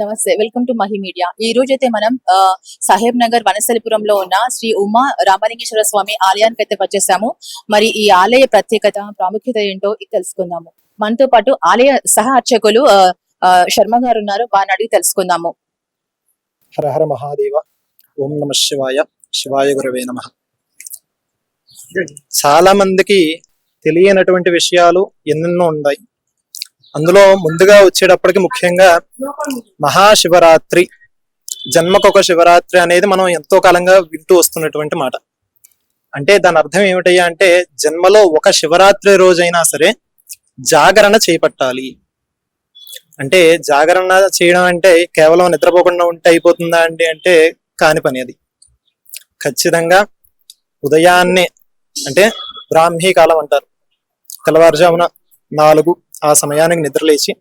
నమస్తే. Welcome to Mahi media ఈ రోజు అయితే మనం సాహెబ్ నగర్ వనస్థలిపురంలో ఉన్న శ్రీ ఉమా రామలింగేశ్వర స్వామి ఆలయానికి అయితే వచ్చేసాము. మరి ఈ ఆలయ ప్రత్యేకత ప్రాముఖ్యత ఏంటో ఇది తెలుసుకుందాము. మనతో పాటు ఆలయ సహ అర్చకులు శర్మ గారు ఉన్నారు. వారిని అడిగి తెలుసుకుందాము. హర హర మహాదేవ. ఓం నమ శివాయ. శివాయ గురవే నమ. చాలా మందికి తెలియనటువంటి విషయాలు ఎన్నెన్నో ఉన్నాయి. అందులో ముందుగా వచ్చేటప్పటికి ముఖ్యంగా మహాశివరాత్రి జన్మకొక శివరాత్రి అనేది మనం ఎంతో కాలంగా వింటూ వస్తున్నటువంటి మాట. అంటే దాని అర్థం ఏమిటయ్యా అంటే జన్మలో ఒక శివరాత్రి రోజైనా సరే జాగరణ చేపట్టాలి. అంటే జాగరణ చేయడం అంటే కేవలం నిద్రపోకుండా ఉంటే అయిపోతుందా అండి అంటే కాని పని అది. ఖచ్చితంగా ఉదయాన్నే అంటే బ్రాహ్మీ కాలం అంటారు. తెల్లవారుజామున నాలుగు ఆ సమయానికి నిద్రలేచి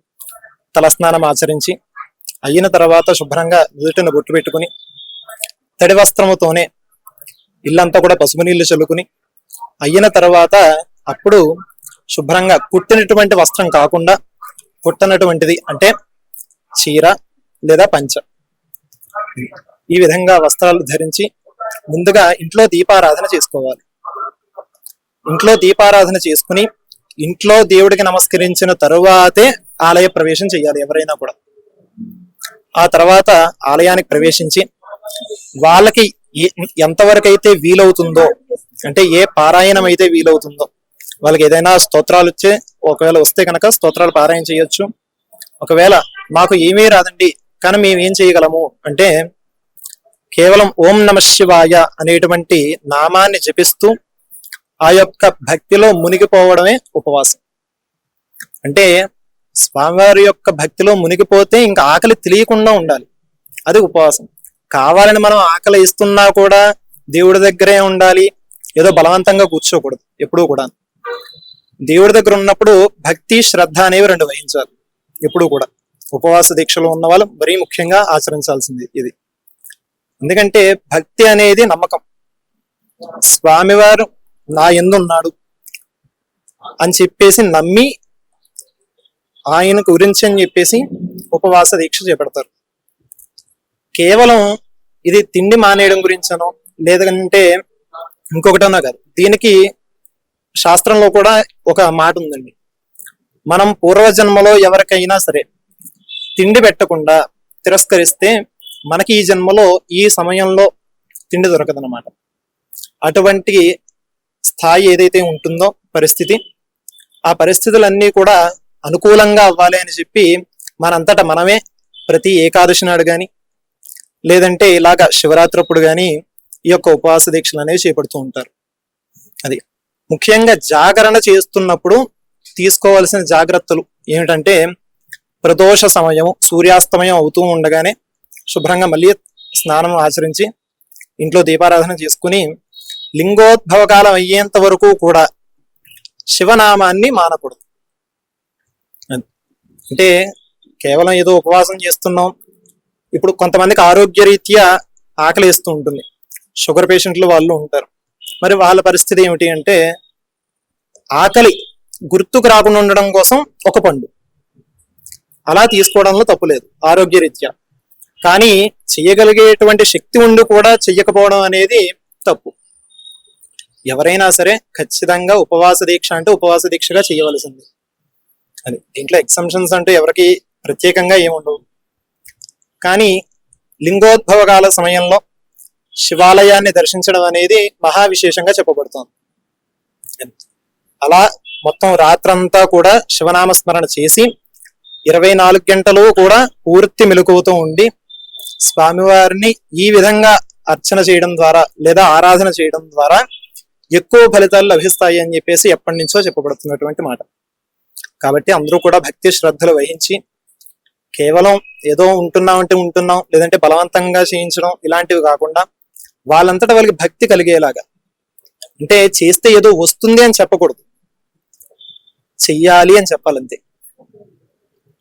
తలస్నానం ఆచరించి అయిన తర్వాత శుభ్రంగా నుదుటిన బొట్టు పెట్టుకుని తడి వస్త్రముతోనే ఇల్లంతా కూడా పసుపు నీళ్ళు చల్లుకుని అయిన తర్వాత అప్పుడు శుభ్రంగా కుట్టినటువంటి వస్త్రం కాకుండా కుట్టనటువంటిది అంటే చీర లేదా పంచ. ఈ విధంగా వస్త్రాలు ధరించి ముందుగా ఇంట్లో దీపారాధన చేసుకోవాలి. ఇంట్లో దీపారాధన చేసుకుని ఇంట్లో దేవుడికి నమస్కరించిన తరువాతే ఆలయ ప్రవేశం చేయాలి ఎవరైనా కూడా. ఆ తర్వాత ఆలయానికి ప్రవేశించి వాళ్ళకి ఏ- ఎంతవరకు అయితే వీలవుతుందో అంటే ఏ పారాయణం అయితే వీలవుతుందో వాళ్ళకి ఏదైనా స్తోత్రాలు వచ్చే ఒకవేళ వస్తే కనుక స్తోత్రాలు పారాయణ చేయొచ్చు. ఒకవేళ మాకు ఏమీ రాదండి కానీ మేము ఏం చేయగలము అంటే కేవలం ఓం నమ శివాయ అనేటువంటి నామాన్ని జపిస్తూ ఆ యొక్క భక్తిలో మునిగిపోవడమే ఉపవాసం. అంటే స్వామివారి యొక్క భక్తిలో మునిగిపోతే ఇంకా ఆకలి తెలియకుండా ఉండాలి. అది ఉపవాసం. కావాలని మనం ఆకలి ఇస్తున్నా కూడా దేవుడి దగ్గరే ఉండాలి. ఏదో బలవంతంగా కూర్చోకూడదు ఎప్పుడూ కూడా దేవుడి దగ్గర ఉన్నప్పుడు భక్తి శ్రద్ధ అనేవి రెండు వహించాలి ఎప్పుడూ కూడా. ఉపవాస దీక్షలో ఉన్న వాళ్ళు మరీ ముఖ్యంగా ఆచరించాల్సింది ఇది. ఎందుకంటే భక్తి అనేది నమ్మకం. స్వామివారు నా ఎందున్నాడు? అని చెప్పేసి నమ్మి ఆయన గురించి అని చెప్పేసి ఉపవాస దీక్ష చేపడతారు. కేవలం ఇది తిండి మానేయడం గురించనో లేదంటే ఇంకొకటనో కాదు. దీనికి శాస్త్రంలో కూడా ఒక మాట ఉందండి. మనం పూర్వజన్మలో ఎవరికైనా సరే తిండి పెట్టకుండా తిరస్కరిస్తే మనకి ఈ జన్మలో ఈ సమయంలో తిండి దొరకదనమాట అటువంటి స్థాయి ఏదైతే ఉంటుందో పరిస్థితి ఆ పరిస్థితులన్నీ కూడా అనుకూలంగా అవ్వాలి అని చెప్పి మనంతట మనమే ప్రతి ఏకాదశి నాడు కానీ లేదంటే ఇలాగా శివరాత్రి అప్పుడు కానీ ఈ యొక్క ఉపవాస దీక్షలు అనేవి చేపడుతూ ఉంటారు. అది ముఖ్యంగా జాగరణ చేస్తున్నప్పుడు తీసుకోవాల్సిన జాగ్రత్తలు ఏమిటంటే ప్రదోష సమయం సూర్యాస్తమయం అవుతూ ఉండగానే శుభ్రంగా మళ్ళీ స్నానం ఆచరించి ఇంట్లో దీపారాధన చేసుకుని లింగోద్భవ కాలం అయ్యేంత వరకు కూడా శివనామాన్ని మానకూడదు. అంటే కేవలం ఏదో ఉపవాసం చేస్తున్నాం. ఇప్పుడు కొంతమందికి ఆరోగ్య రీత్యా ఆకలి వేస్తూ ఉంటుంది. షుగర్ పేషెంట్లు వాళ్ళు ఉంటారు. మరి వాళ్ళ పరిస్థితి ఏమిటి అంటే ఆకలి గుర్తుకు రాకుండా ఉండడం కోసం ఒక పండు. అలా తీసుకోవడంలో తప్పు లేదు ఆరోగ్య రీత్యా కానీ చెయ్యగలిగేటువంటి శక్తి ఉండి కూడా చెయ్యకపోవడం అనేది తప్పు. ఎవరైనా సరే ఖచ్చితంగా ఉపవాస దీక్ష అంటే ఉపవాస దీక్షగా చేయవలసింది. అది దీంట్లో ఎగ్జంప్షన్స్ అంటే ఎవరికి ప్రత్యేకంగా ఏముండవు కానీ లింగోద్భవ కాల సమయంలో శివాలయాన్ని దర్శించడం అనేది మహా విశేషంగా చెప్పబడుతోంది. అలా మొత్తం రాత్రంతా కూడా శివనామస్మరణ చేసి ఇరవై నాలుగు గంటలు కూడా పూర్తి మెలకువతో ఉండి స్వామివారిని ఈ విధంగా అర్చన చేయడం ద్వారా లేదా ఆరాధన చేయడం ద్వారా ఎక్కువ ఫలితాలు లభిస్తాయి అని చెప్పేసి ఎప్పటి నుంచో చెప్పబడుతున్నటువంటి మాట. కాబట్టి అందరూ కూడా భక్తి శ్రద్ధలు వహించి కేవలం ఏదో ఉంటున్నాం అంటే ఉంటున్నాం లేదంటే బలవంతంగా చేయించడం ఇలాంటివి కాకుండా వాళ్ళంతటా వాళ్ళకి భక్తి కలిగేలాగా. అంటే చేస్తే ఏదో వస్తుంది అని చెప్పకూడదు. చెయ్యాలి అని చెప్పాలంతే.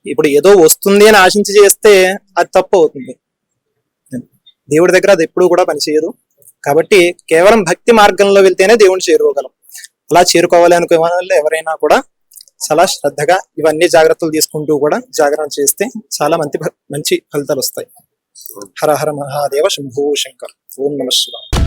ఇప్పుడు ఏదో వస్తుంది అని ఆశించి చేస్తే అది తప్పు అవుతుంది. దేవుడి దగ్గర అది ఎప్పుడూ కూడా పనిచేయదు. కాబట్టి కేవలం భక్తి మార్గంలో వెళ్తేనే దేవుని చేరుకోగలం. అలా చేరుకోవాలి అనుకునే వాళ్ళు ఎవరైనా కూడా చాలా శ్రద్ధగా ఇవన్నీ జాగ్రత్తలు తీసుకుంటూ కూడా జాగరణ చేస్తే చాలా మంచి మంచి ఫలితాలు వస్తాయి. హర హర మహాదేవ శంభో శంకర్. ఓం నమ శివాయ.